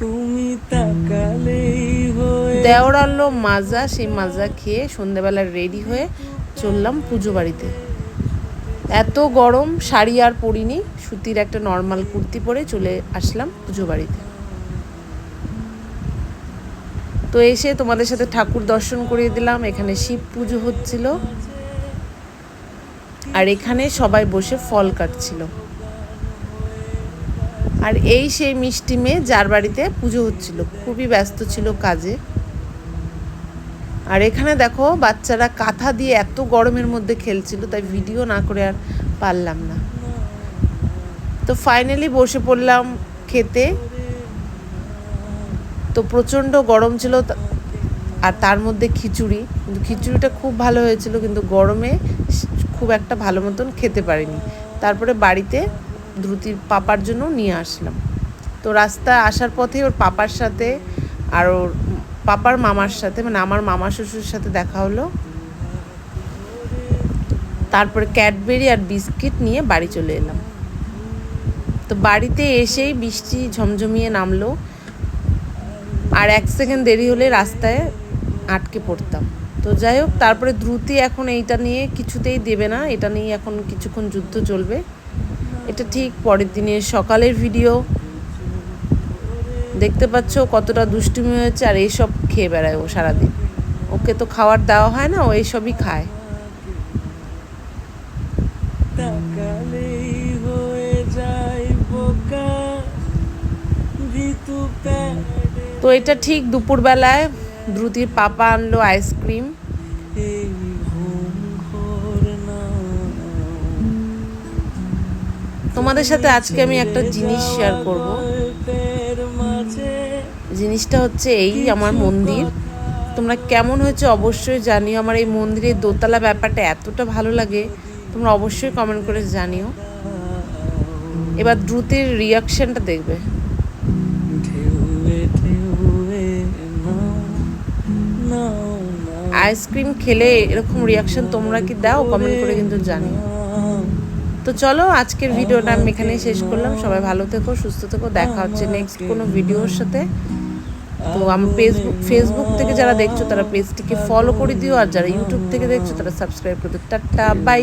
তুমি হয়ে মাজা, সেই মাজা খেয়ে সন্ধেবেলা রেডি হয়ে চললাম পুজো বাড়িতে। এত গরম, শাড়ি আর পরিনি, সুতির একটা নর্মাল কুর্তি পরে চলে আসলাম পুজো বাড়িতে। তো এসে তোমাদের সাথে ঠাকুর দর্শন করিয়ে দিলাম, এখানে শিব পুজো হচ্ছিল। আর এখানে সবাই বসে ফল কাটছিল। আর এই সেই মিষ্টি মেয়ে যার বাড়িতে পুজো হচ্ছিল, খুবই ব্যস্ত ছিল কাজে। আর এখানে দেখো বাচ্চারা কাঁথা দিয়ে এত গরমের মধ্যে খেলছিল, তাই ভিডিও না করে আর পারলাম না। তো ফাইনালি বসে পড়লাম খেতে। তো প্রচণ্ড গরম ছিল আর তার মধ্যে খিচুড়ি। কিন্তু খিচুড়িটা খুব ভালো হয়েছিল, কিন্তু গরমে খুব একটা ভালো মতন খেতে পারিনি। তারপরে বাড়িতে দ্রুতির পাপার জন্য নিয়ে আসলাম। তো রাস্তায় আসার পথে ওর পাপার সাথে আর ওর পাপার মামার সাথে মানে আমার মামা শ্বশুরের সাথে দেখা হলো। তারপরে ক্যাডবেরি আর বিস্কিট নিয়ে বাড়ি চলে এলাম। তো বাড়িতে এসেই বৃষ্টি ঝমঝমিয়ে নামলো। আর এক সেকেন্ড দেরি হলে রাস্তায় আটকে পড়তাম। তো যাই হোক, তারপরে দ্রুতি এখন এইটা নিয়ে কিছুতেই দেবে না। এটা নিয়ে এখন কিছুক্ষণ যুদ্ধ চলবে। এটা ঠিক পরের দিনের সকালের ভিডিও দেখতে পাচ্ছ কতটা দুষ্টুমি হয়েছে আর এইসব খেয়ে বেড়ায় ও সারাদিন। ওকে তো খাওয়ার দেওয়া হয় না ও এইসবই খায়। হয়ে তো এটা ঠিক দুপুরবেলায় দ্রুতির পাপা আনলো আইসক্রিম তোমাদের সাথে আজকে আমি একটা জিনিস শেয়ার করব। জিনিসটা হচ্ছে এই আমার মন্দির। তোমরা কেমন হয়েছে অবশ্যই জানিও। আমার এই মন্দিরের দোতলা ব্যাপারটা এতটা ভালো লাগে, তোমরা অবশ্যই কমেন্ট করে জানিও। এবার দ্রুতের রিয়াকশনটা দেখবে। আইসক্রিম খেলে এরকম রিয়াকশন তোমরা কি দাও? কমেন্ট করে কিন্তু জানিও। তো চলো আজকের ভিডিওটা আমি এখানে শেষ করলাম। সবাই ভালো থেকো, সুস্থ থেকো। দেখা হচ্ছে নেক্সট কোনো ভিডিওর সাথে। তো আমার ফেসবুক ফেসবুক থেকে যারা দেখছ, তারা পেজটিকে ফলো করে দিও। আর যারা ইউটিউব থেকে দেখছ, তারা সাবস্ক্রাইব করে দিও। Tata bye